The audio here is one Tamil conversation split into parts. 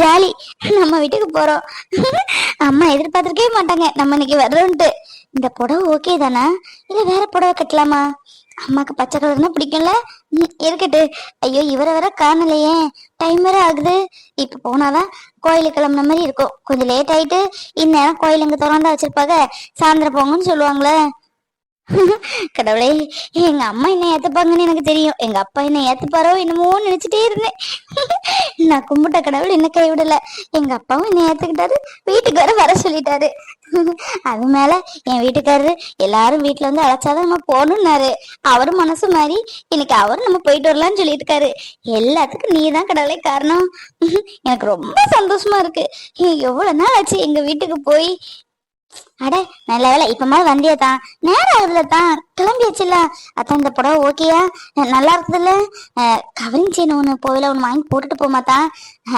ஜாலி. நம்ம வீட்டுக்கு போறோம். அம்மா எதிர்பார்த்திருக்கவே மாட்டாங்க. நம்ம இன்னைக்கு வர்றோம்ட்டு இந்த புடவை ஓகே தானா? இல்ல வேற புடவை கட்டலாமா? அம்மாக்கு பச்சை கலர்னா பிடிக்கும்ல? இருக்கட்டு ஐயோ இவரை வர காணலையே. டைம் வேற ஆகுது. இப்ப போனாதான் கோயிலுக்கு கிளம்புன மாதிரி இருக்கும். கொஞ்சம் லேட் ஆயிட்டு இந்நேரம் கோயில் இங்க திறந்தா வச்சிருப்பாங்க. சாயந்தரம் போங்கன்னு சொல்லுவாங்களே. கடவுளே எங்க அம்மா என்ன ஏத்துப்பாங்கன்னு எனக்கு தெரியும். எங்க அப்பா என்ன ஏத்துப்பாரோ என்னமோ நினைச்சிட்டே இருந்தேன். நான் கும்பிட்ட கடவுள் என்ன கைவிடல. எங்க அப்பாவும் என்ன ஏத்துக்கிட்டாரு? வீட்டுக்கு வர வர சொல்லிட்டாரு. அது மேல என் வீட்டுக்காரரு எல்லாரும் வீட்டுல வந்து அழைச்சாதான் நம்ம போகணும்னாரு. அவரும் மனசு மாதிரி இன்னைக்கு அவரும் நம்ம போயிட்டு வரலாம்னு சொல்லிட்டு இருக்காரு எல்லாத்துக்கும் நீ தான் கடவுளே காரணம். எனக்கு ரொம்ப சந்தோஷமா இருக்கு. எவ்வளவு நாள் ஆச்சு எங்க வீட்டுக்கு போய்? அட நல்ல வேலை இப்பமா வந்தியா தான் நேரம் ஆகுதுல தான் கிளம்பியாச்சுல அதான் இந்த புடவை ஓகேயா? நல்லா இருக்குதுல்ல? கவரிங் செயின் ஒன்று போயில ஒன்று வாங்கி போட்டுட்டு போமாத்தான்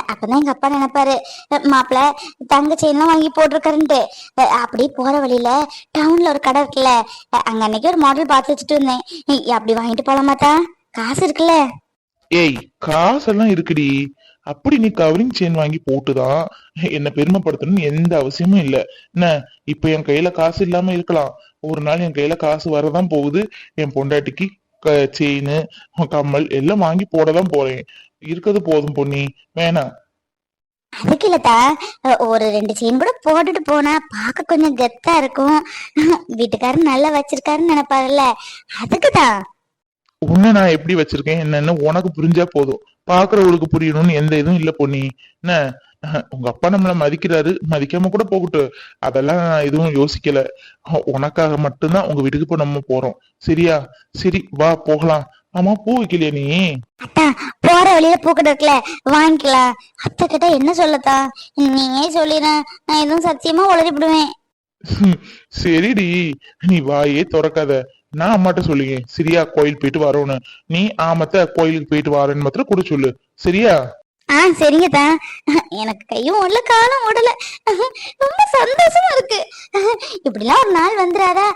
அப்பதான் எங்க அப்பா நினைப்பாரு. மாப்பிள்ள தங்க செயின்லாம் வாங்கி போட்டிருக்காருன்ட்டு. அப்படி போற வழியில டவுன்ல ஒரு கடை இருக்குல்ல. அங்க அன்னைக்கு ஒரு மாடல் பார்த்து வச்சுட்டு இருந்தேன் அப்படி வாங்கிட்டு போலாமாத்தா? காசு இருக்குல்ல? ஏய் காசெல்லாம் இருக்குடி. அப்படி நீ கவரிங் செயின் வாங்கி போட்டுதான் என்ன பெருமைப்படுத்தணும்னு எந்த அவசியமும் இல்ல. என்ன? இப்ப என் கையில காசு இல்லாம இருக்கலாம். ஒரு நாள் என் கையில காசு வரதான் போகுது. என் பொண்டாட்டிக்கு செயின் கம்மல் எல்லாம் வாங்கி போடதான் போறேன். இருக்கிறது போதும் பொன்னி. வேணாம். அதுக்கு இல்லத்தா ஒரு ரெண்டு செயின் கூட போட்டுட்டு போனா பார்க்க கொஞ்சம் கெத்தா இருக்கும். வீட்டுக்காரன் நல்லா வச்சிருக்காருன்னு நினைப்பாருல்ல. அதுக்குதான் உன்னை நான் எப்படி வச்சிருக்கேன்? என்னன்னு உனக்கு புரிஞ்சா போதும். பாக்குறவங்களுக்கு புரியணும்னு எந்த இதுவும் இல்ல பொன்னி. என்ன? உங்க அப்பா நம்மள மதிக்கிறாரு. மதிக்காம கூட போகட்டும் அதெல்லாம் நான் எதுவும் யோசிக்கல. உனக்காக மட்டும்தான் உங்க வீட்டுக்கு இப்போ நம்ம போறோம். சரியா? சரி வா போகலாம். ஆமா பூ வைக்கலையா நீ? அத்தா போற வழியில பூக்கடை இருக்குல்ல வாங்கிக்கலாம் அத்தை கிட்ட என்ன சொல்லத்தா? நீயே சொல்லிடுறேன் நான் எதுவும் சத்தியமா உளறிவிடுவேன். சரிடி. நீ வாயே திறக்காத. நான் அம்மாட்ட சொல்லுங்க சரியா கோயில் போயிட்டு வரோன்னு. நீ ஆமத்த கோயிலுக்கு போயிட்டு வரேன்னு மாத்திரம் கூட சொல்லு. சரியா? ஆ சரிங்கதா எனக்கு கையும் ஓடல காலம் ஓடல ரொம்ப சந்தோஷமா இருக்கு. இப்படிலாம் ஒரு நாள் வந்துடாதா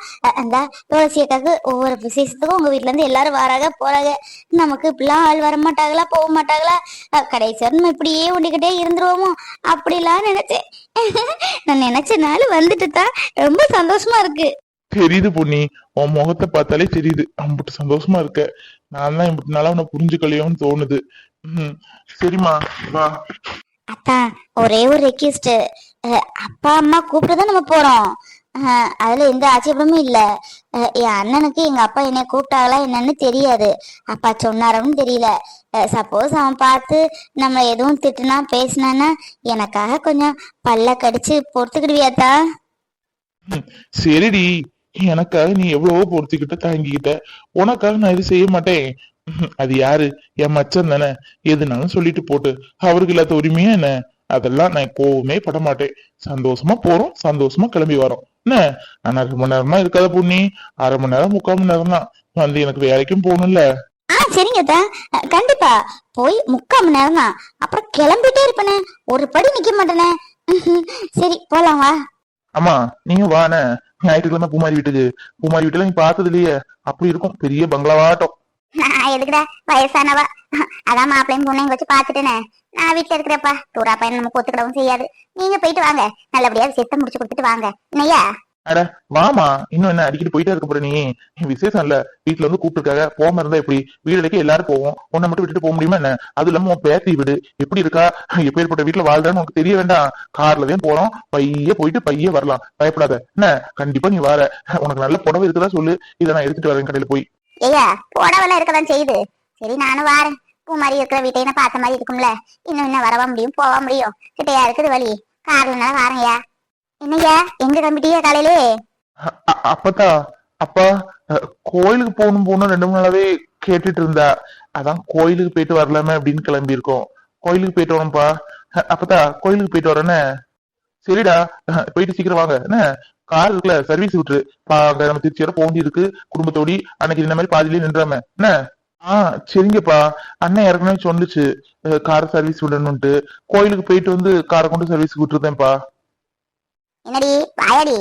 அந்த துளசி அக்காக்கு ஒவ்வொரு விசேஷத்துக்கும் உங்க வீட்ல இருந்து எல்லாரும் வராக போறாங்க நமக்கு இப்படிலாம் ஆள் வர மாட்டாங்களா போக மாட்டாங்களா கடைசியா கடைசி நம்ம இப்படியே ஒண்டிக்கிட்டே இருந்துருவோமோ? அப்படிலாம் நினைச்சேன். நான் நினைச்ச நாள் வந்துட்டு தான் ரொம்ப சந்தோஷமா இருக்கு. தெரியுது பொன்னி. உன் முகத்தை பார்த்தாலே தெரியுது. அம்பிட்டு சந்தோஷமா இருக்க. நான் தான் நாளா உன்னை புரிஞ்சுக்கலையோன்னு தோணுது. ம் சரிம்மா வா. அத்தா ஒரே ஒரு ரெக்வஸ்ட் அப்பா அம்மா கூப்பிட்டு தான் நம்ம போறோம். அதுல எந்த ஆட்சேபமும் இல்ல. என் அண்ணனுக்கு எங்க அப்பா என்னை கூப்பிட்டாங்களா என்னன்னு தெரியாது. அப்பா சொன்னாரன்னு தெரியல. சப்போஸ் அவன் பார்த்து நம்ம எதுவும் திட்டுனா பேசினான்னா எனக்காக கொஞ்சம் பல்ல கடிச்சு பொறுத்துக்கிடுவியாத்தா? சரிடி. எனக்காக நீ எவ்வளவோ பொறுத்திக்கிட்ட தாங்கிக்கிட்ட உனக்காக நான் இது செய்ய மாட்டேன். அது யாரு? என் மச்சன் தானே. எதுனாலும் சொல்லிட்டு போட்டு. அவருக்கு இல்லாத உரிமையா என்ன? அதெல்லாம் நான் கோவமே பட மாட்டேன். சந்தோஷமா போறோம். சந்தோஷமா கிளம்பி வரோம். என்ன? நான் அரை மணி நேரமா இருக்காத பொண்ணி அரை மணி நேரம் முக்கால் மணி நேரம் தான் வந்து எனக்கு வேலைக்கும் போகணும்ல. ஆ கண்டிப்பா. போய் முக்கால் மணி நேரம் தான் அப்புறம் கிளம்பிட்டே இருப்பேனே. ஒரு படி நிக்க மாட்டேனே. சரி போலாம் வா. அம்மா நீங்க வானே ஞாயிற்றுக்கிழமை பூமாரி வீட்டுக்கு. பூமாரி வீட்டுல நீ பார்த்தது இல்லையே அப்படி இருக்கும். பெரிய பங்களாவாட்டம். நான் எதுக்குடா? வயசானவா. அதான் மாப்பிள்ளையும் பொண்ணையும் வச்சு பாத்துட்டேனே நான் வீட்டுல இருக்கிறப்பா டூரா பையன் நமக்கு ஒத்துக்கிடவும் செய்யாது. நீங்க போயிட்டு வாங்க. நல்லபடியா விஷயத்த முடிச்சு கொடுத்துட்டு வாங்க. என்னையா அட வாமா. இன்னும் என்ன அடிக்கடி போயிட்டே இருக்க போற நீ? விசேஷம் இல்ல. வீட்டுல வந்து கூப்பிட்டுருக்காங்க. போகாம இருந்தா எப்படி? வீடு எல்லாரும் போவோம். உன்னை மட்டும் விட்டுட்டு போக முடியுமா என்ன? அது இல்லாம உன் பேத்தி விடு. எப்படி இருக்கா? எப்பேற்பட்ட வீட்டுல வாழ்றான்னு உனக்கு தெரிய வேண்டாம். கார்ல தான் போறோம். பைய போயிட்டு பைய வரலாம். பயப்படாத. என்ன? கண்டிப்பா நீ வர. உனக்கு நல்ல புடவை இருக்குதா சொல்லு. இதை நான் எடுத்துட்டு வரேன் கடையில போய். ஐயா புடவெல்லாம் இருக்கதான் செய்யுது. சரி நானும் வாரேன். பூ மாதிரி இருக்கிற வீட்டையும் பார்த்த மாதிரி இருக்கும்ல. இன்னும் இன்னும் வரவா முடியும் போக முடியும். கிட்டையா இருக்குது வழி. கார்லனால வாரேன்யா என்னையா எங்க கிளம்பிட்டியா காலையிலே? அப்பதா அப்பத்தா அப்பா கோயிலுக்கு போகணும் போகணும் ரெண்டு மூணு நாளாவே கேட்டுட்டு இருந்தா. அதான் கோயிலுக்கு போயிட்டு வரலாமே அப்படின்னு கிளம்பி இருக்கோம் கோயிலுக்கு போயிட்டு வரோம்ப்பா. அப்பதா அப்பத்தா கோயிலுக்கு போயிட்டு வரேன்னு சரிடா போயிட்டு சீக்கிரம் வாங்க. என்ன? கார் இருக்குல்ல சர்வீஸ் விட்டுரு. நம்ம திருச்சியோட வர போக வேண்டி இருக்கு குடும்பத்தோடி அன்னைக்கு இந்த மாதிரி பாதியிலே நின்றாம. என்ன? ஆஹ் சரிங்கப்பா. அண்ணன் ஏற்கனவே சொன்னுச்சு. கார் சர்வீஸ் விடணும்ட்டு கோயிலுக்கு போயிட்டு வந்து காரை கொண்டு சர்வீஸ் விட்டுருந்தேன்ப்பா. என்னடி வாயாடி.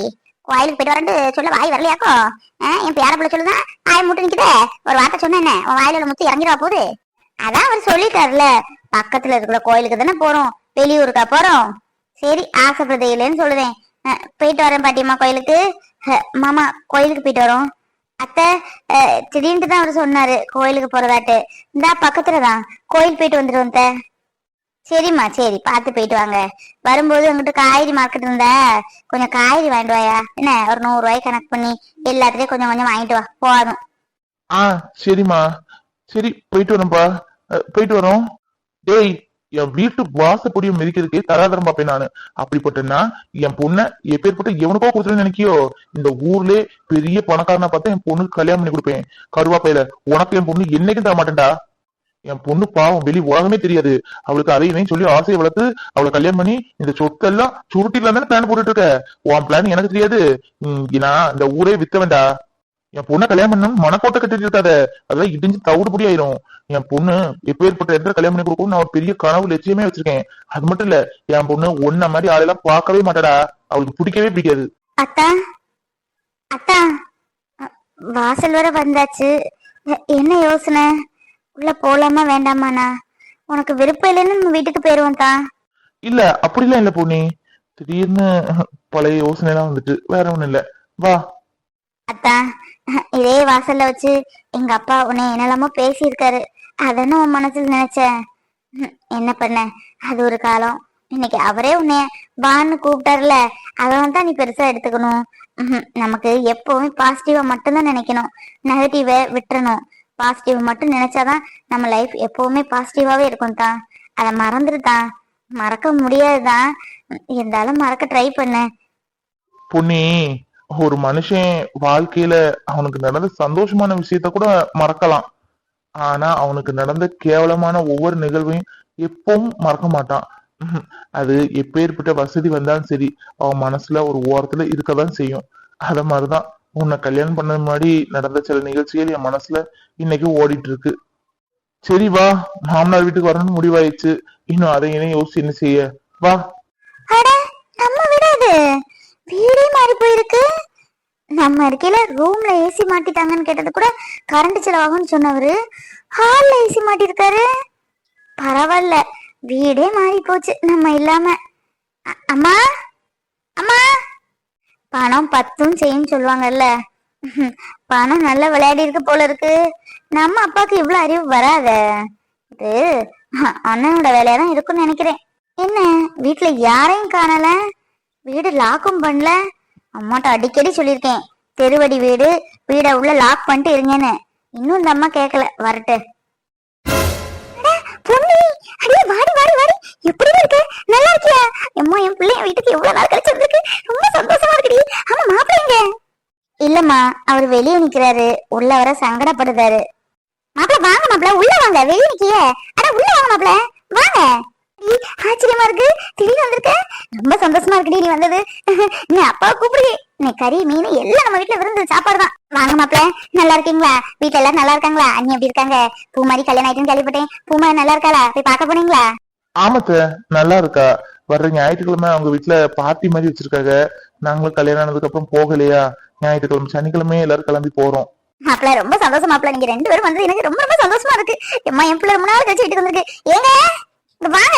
கோயிலுக்கு போயிட்டு வரேன்ட்டு சொல்ல வாய் வரலையாக்கோ? ஆ, என் பேர பிள்ளை சொல்லுதான் ஆய் முட்டு நிக்குதே. ஒரு வார்த்தை சொன்ன என்ன? உன் வாயில உள்ள முத்து இறங்கிடுவா போகுது அதான் அவர் சொல்லிட்டாருல. பக்கத்துல இருக்கிற கோயிலுக்கு தானே போறோம். வெளியூருக்கா போறோம். சரி ஆசைப்படுறது இல்லைன்னு சொல்லுதேன் போயிட்டு வரேன் பாட்டியம்மா கோயிலுக்கு. மாமா கோயிலுக்கு போயிட்டு வரோம். அத்தை திடீர்னு தான் அவர் சொன்னாரு கோயிலுக்கு போறதாட்டு. இந்தா பக்கத்துல தான் கோயில் போயிட்டு வந்துடுவோம் அத்தை. சரிம்மா சரி பார்த்து போயிட்டு வாங்க. வரும்போது உங்ககிட்ட காய்கறி மார்க்கெட் இருந்தா கொஞ்சம் காய்கறி வாங்கிட்டு வாயா? என்ன ஒரு நூறு ரூபாய் கணக்கு பண்ணி எல்லாத்துலயும் கொஞ்சம் கொஞ்சம் வாங்கிட்டு வா போதும். ஆ சரிம்மா. சரி போயிட்டு வரோம்ப்பா போயிட்டு வரோம். டேய் என் வீட்டு வாசப்படியை மிதிக்கிறதுக்கே தராதரம் பாப்பேன் நானு. அப்படிப்பட்டனா என் பொண்ணை எப்பேற்பட்ட எவனுக்கோ கொடுத்துருன்னு நினைக்கியோ? இந்த ஊர்லயே பெரிய பணக்காரனா பார்த்தா என் பொண்ணுக்கு கல்யாணம் பண்ணி கொடுப்பேன். கருவாப்பையில உனக்கு என் பொண்ணு என்னைக்கும் தர மாட்டேன்டா என் பொண்ணு பாவம் வெளி உலகமே தெரியாது. அவளுக்கு அதையும் சொல்லி ஆசையை வளர்த்து அவளை கல்யாணம் பண்ணி இந்த சொத்தெல்லாம் சுருட்டில தானே பிளான் போட்டுட்டு இருக்க. உன் பிளான் எனக்கு தெரியாது. உம், நான் இந்த ஊரே வித்த வேண்டா என் பொண்ணை கல்யாணம் பண்ணணும் மனக்கோட்டை கட்டிட்டு இருக்காத அதெல்லாம் இடிஞ்சு தவிடுபடி ஆயிரும். என் பொண்ணு எப்பேற்பட்ட இடத்துல கல்யாணம் பண்ணி கொடுக்கும் நான் ஒரு பெரிய கனவு லட்சியமே வச்சிருக்கேன். அது மட்டும் இல்ல என் பொண்ணு ஒன்ன மாதிரி ஆளெல்லாம் பார்க்கவே மாட்டாடா. அவளுக்கு பிடிக்கவே பிடிக்காது. அத்தா அத்தா வாசல் வர வந்தாச்சு. என்ன யோசனை? உள்ள போலாமா வேண்டாமாண்ணா உனக்கு விருப்பம் இல்லைன்னு நம்ம வீட்டுக்கு போயிருவோம் தான் இல்ல அப்படிலாம் இல்ல பொண்ணு திடீர்னு பழைய யோசனை எல்லாம் வந்துட்டு வேற ஒண்ணும் இல்ல. வா. அத்தா இதே வாசல்ல வச்சு எங்க அப்பா உன்னை என்னெல்லாமோ பேசியிருக்காரு. அதன்னு உன் மனசுல நினைச்சேன். ம், என்ன பண்ண? அது ஒரு காலம். இன்னைக்கு அவரே உன்னை வான்னு கூப்பிட்டாருல அதெல்லாம் தான் நீ பெருசா எடுத்துக்கணும். ம்ஹும். நமக்கு எப்பவுமே பாசிட்டிவா மட்டும்தான் நினைக்கணும். நெகட்டிவ விட்டுறணும். பாசிட்டிவ் மட்டும் நினைச்சாதான் நம்ம லைஃப் எப்பவுமே பாசிட்டிவாவே இருக்கும் தான் அதை மறந்துடுதான் மறக்க முடியாதுதான் இருந்தாலும் மறக்க ட்ரை பண்ண. புண்ணி ஒரு மனுஷன் வாழ்க்கையில அவனுக்கு நடந்த சந்தோஷமான விஷயத்த கூட மறக்கலாம். ஆனா அவனுக்கு நடந்த கேவலமான ஒவ்வொரு நிகழ்வையும் எப்பவும் மறக்க மாட்டான். அது எப்பேற்பட்ட வசதி வந்தாலும் சரி அவன் மனசுல ஒரு ஓரத்துல இருக்கதான் செய்யும். அத மாதிரிதான் உன்னை கல்யாணம் பண்ண முன்னாடி நடந்த சில நிகழ்ச்சிகள் என் மனசுல இன்னைக்கு ஓடிட்டு இருக்கு சரி வா மாமனார் வீட்டுக்கு வரணும்னு முடிவாயிடுச்சு. இன்னும் அதை இணையும் யோசிச்சு என்ன செய்ய? வா. அட நம்ம விடாது வீடே மாறி போயிருக்கு. நம்ம இருக்கையில ரூம்ல ஏசி மாட்டிட்டாங்கன்னு கேட்டது கூட கரண்ட் செலவாகும்னு சொன்னவரு. ஹால்ல ஏசி மாட்டிருக்காரு பரவாயில்ல வீடே மாறி போச்சு நம்ம இல்லாம. அம்மா? அம்மா? பணம் பத்தும் செய்யும் சொல்லுவாங்கல்ல. பணம் நல்லா விளையாடி இருக்கு போல இருக்கு. நம்ம அப்பாவுக்கு இவ்வளவு அறிவு வராத. இது அண்ணனோட வேலையா தான் இருக்கும்னு நினைக்கிறேன். என்ன வீட்டுல யாரையும் காணல? வீடு லாக்கும் பண்ணல. அம்மாட்ட அடிக்கடி சொல்லியிருக்கேன். தெருவடி வீடு வீட உள்ள லாக் பண்ணிட்டு இருங்கன்னு. இன்னும் இந்த அம்மா கேட்கல வரட்டு. பொண்ணு அடியே வாடி வாடி வாடி எப்படி இருக்க நல்லா இருக்கியா அம்மா என் பிள்ளை என் வீட்டுக்கு எவ்வளவு நாள் கழிச்சு வந்திருக்கு ரொம்ப சந்தோஷமா இருக்குடி ஆமா மாப்பிள்ளை எங்க இல்லம்மா அவர் நிக்கிறாரு உள்ள வர சங்கடப்படுறாரு. மாப்பிள வாங்க மாப்பிள உள்ள வாங்க வெளியே நிக்கிய. அட உள்ள வாங்க மாப்பிள வாங்க. ஆச்சரியமா இருக்கு. திடீர்னு வந்திருக்க? ரொம்ப சந்தோஷமா இருக்குடி நீ வந்தது. நீ அப்பா கூப்பிடு. நீ கறி மீன் எல்லாம் நம்ம வீட்டுல விருந்து சாப்பாடு தான். வாங்க மாப்பிள நல்லா இருக்கீங்களா? வீட்டுல எல்லாரும் நல்லா இருக்காங்களா? அண்ணி எப்படி இருக்காங்க? பூ மாதிரி கல்யாணம் ஆயிட்டுன்னு கேள்விப்பட்டேன். பூ மாதிரி நல்லா இருக்காளா? போய் பார்க்க போனீங்களா ஆமாத்த நல்லா இருக்கா. வர்ற ஞாயிற்றுக்கிழமை அவங்க வீட்டுல பார்ட்டி மாதிரி வச்சிருக்காங்க. நாங்களும் கல்யாணம் ஆனதுக்கு அப்புறம் போகலையா? ஞாயிற்றுக்கிழமை சனிக்கிழமை எல்லாரும் கிளம்பி போறோம். மாப்பிள்ள ரொம்ப சந்தோஷம் மாப்பிள்ள. நீங்க ரெண்டு பேரும் வந்து எனக்கு ரொம்ப ரொம்ப சந்தோஷமா இருக்கு. அம்மா என் பிள்ளை ரொம்ப நாள் கழிச்சு வீட்டுக்கு வந்திருக்கு. ஏங்க இங்க வாங்க.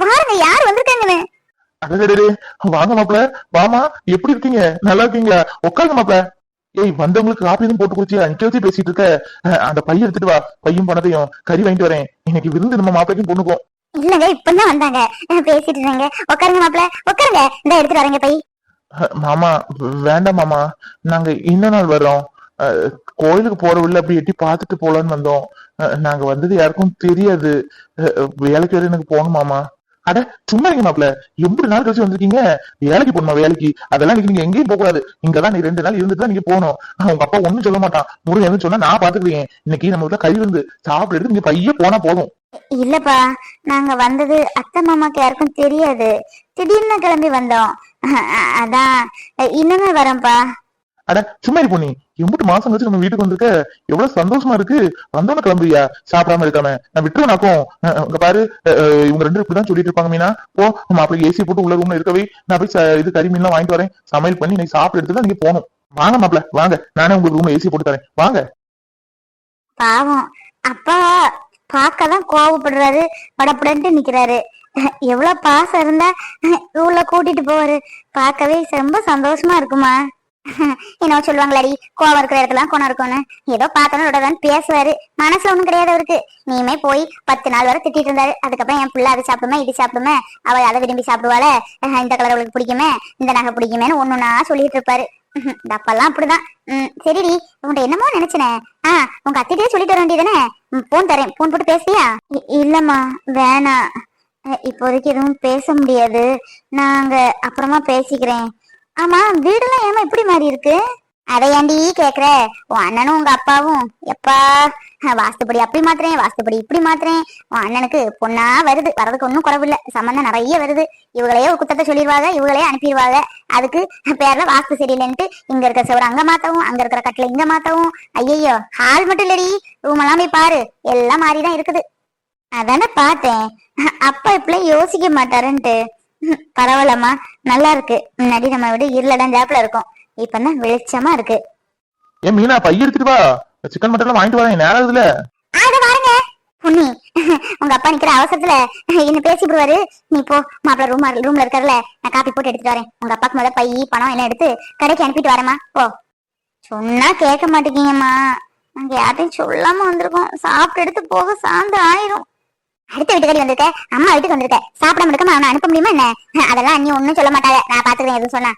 பாருங்க யார் வந்திருக்காங்கன்னு. அடடே வாங்க மாப்பிள வாமா எப்படி இருக்கீங்க? நல்லா இருக்கீங்களா? உட்காருங்க மாப்பிள ஏய் வந்தவங்களுக்கு காப்பி எதுவும் போட்டு குடிச்சு அங்க வச்சு பேசிட்டு இருக்க. அந்த பையன் எடுத்துட்டு வா. பையும் பணத்தையும் கறி வாங்கிட்டு வரேன். இன்னைக்கு விருந்து நம்ம மாப்பிளைக்கும் பொண்ணுக்கும் இல்லங்க இப்பதான் வந்தாங்க. பேசிட்டு இருந்தாங்க. உட்காருங்க மாப்பிள்ள. உட்காருங்க. இந்த எடுத்துட்டு வரேங்க பை. மாமா வேண்டாம் மாமா. நாங்க இன்ன நாள் வர்றோம். அஹ், கோயிலுக்கு போற உள்ள அப்படி எட்டி பார்த்துட்டு போலான்னு வந்தோம். நாங்க வந்தது யாருக்கும் தெரியாது. வேலைக்கு வேற எனக்கு போகணும் மாமா. அட சும்மா இருங்க மாப்பிள. எப்படி நாள் கழிச்சு வந்திருக்கீங்க. வேலைக்கு போகணுமா வேலைக்கு? அதெல்லாம் இன்னைக்கு நீங்க எங்கேயும் போக கூடாது இங்கதான் நீ ரெண்டு நாள் இருந்துட்டு தான் நீங்க போகணும். உங்க அப்பா ஒண்ணும் சொல்ல மாட்டான். முருகன் எதுவும் சொன்னா நான் பாத்துக்கிறேன் இன்னைக்கு நம்ம வீட்டுல கை வந்து சாப்பிட்டு நீங்க பைய போனா போதும். இல்லப்பா நாங்க வந்தது அத்தை மாமாக்கு யாருக்கும் தெரியாது. திடீர்னு கிளம்பி வந்தோம். அதான். இன்னுமே வரேன்ப்பா அட சும்மா பொண்ணி எம்பிட்டு மாசம் கழிச்சு நம்ம வீட்டுக்கு வந்திருக்க எவ்வளவு சந்தோஷமா இருக்கு. வந்தோன்னு கிளம்புறியா? சாப்பிடாம இருக்காம. நான் விட்டுருவனாக்கும் இங்க பாரு. இவங்க ரெண்டு இப்படிதான் சொல்லிட்டு இருப்பாங்க மீனா. போ மாப்பிள்ளை ஏசி போட்டு உள்ள ரூம்ல இருக்கவே நான் போய் இது கறி மீன்லாம் வாங்கிட்டு வரேன். சமையல் பண்ணி நீங்க சாப்பிட்டு எடுத்து தான் நீங்க போகணும். வாங்க மாப்பிள்ள. வாங்க. நானே உங்களுக்கு ரூம்ல ஏசி போட்டு தரேன். வாங்க. பாவம். அப்பா பார்க்கதான் கோவப்படுறாரு. படப்படன்ட்டு நிக்கிறாரு. எவ்வளவு பாசம் இருந்தா ஊர்ல கூட்டிட்டு போவாரு. பார்க்கவே ரொம்ப சந்தோஷமா இருக்குமா? என்ன சொல்லுவாங்களாடி கோவம் இருக்கிற இடத்துல கோணம் இருக்கும்னு. ஏதோ பார்த்தோன்னு உடனே பேசுவாரு. மனசுல ஒண்ணும் கிடையாது அவருக்கு. நீயுமே போய் பத்து நாள் வரை திட்டிட்டு இருந்தாரு. அதுக்கப்புறம் என் பிள்ளை அது சாப்பிடுமே இது சாப்பிடுமே அவள் அதை விரும்பி சாப்பிடுவாள. இந்த கலர் அவளுக்கு பிடிக்குமே இந்த நகை பிடிக்குமேன்னு ஒண்ணுன்னா சொல்லிட்டு இருப்பாரு. இந்த அப்பெல்லாம் அப்படிதான். உம் சரிடி. உன்கிட்ட என்னமோ நினைச்சனே. ஆ உங்க அத்திட்டே சொல்லிட்டு வர வேண்டியதானே போன் தரேன். போன் போட்டு பேசுறியா? இ- இல்லம்மா வேணாம். இப்போதைக்கு எதுவும் பேச முடியாது. நாங்க அப்புறமா பேசிக்கிறேன். ஆமா வீடெல்லாம் ஏமா இப்படி மாறி இருக்கு? அதை ஏன்டி கேக்குற? உன் அண்ணனும் உங்க அப்பாவும். எப்பா வாஸ்துப்படி அப்படி மாத்துறேன் வாஸ்துப்படி இப்படி மாத்துறேன். உன் அண்ணனுக்கு பொண்ணா வருது. வரதுக்கு ஒன்றும் குறவில்ல. சம்மந்தம் நிறைய வருது. இவங்களையே ஒரு குத்தத்தை சொல்லிடுவாங்க இவங்களே அனுப்பிடுவாங்க அதுக்கு பேர்ல வாஸ்து சரியில்லைன்ட்டு இங்க இருக்கிற சுவர் அங்க மாத்தவும் அங்க இருக்கிற கட்டில இங்க மாத்தவும். ஐயையோ ஹால் மட்டும் இல்லடி. ரூம் எல்லாம் போய் பாரு. எல்லாம் மாறிதான் இருக்குது. அதானே பார்த்தேன். அப்பா இப்பெல்லாம் யோசிக்க மாட்டாருன்ட்டு. பரவாயில்லம்மா நல்லா இருக்கு. முன்னாடி நம்ம விட இருளடம் ஜாப்ல இருக்கும். இப்பதான் வெளிச்சமா இருக்கு. ஏன் மீனா பைய எடுத்துட்டு வா. சிக்கன் மட்டன் வாங்கிட்டு வரேன் நேரம் இதுல அத பாருங்க. புண்ணி உங்க அப்பா நிக்கிற அவசரத்துல என்ன பேசிடுவாரு நீ போ மாப்பிள்ள ரூம் ரூம்ல இருக்காருல. நான் காப்பி போட்டு எடுத்துட்டு வரேன். உங்க அப்பாக்கு முதல்ல பை பணம் எல்லாம் எடுத்து கடைக்கு அனுப்பிட்டு வரேம்மா. போ. சொன்னா கேட்க மாட்டேங்கம்மா நாங்க யார்ட்டையும் சொல்லாம வந்திருக்கோம். சாப்பிட்டு எடுத்து போக சாந்து ஆயிரும். அடுத்த வீட்டுக்காரி வந்திருக்க? அம்மா வீட்டுக்கு வந்திருக்க. சாப்பிட முடியுமா அவனை அனுப்ப முடியுமா என்ன? அதெல்லாம் நீ ஒண்ணும் சொல்ல மாட்டாங்க. நான் பாத்துக்கிறேன் எதுவும் சொன்னா.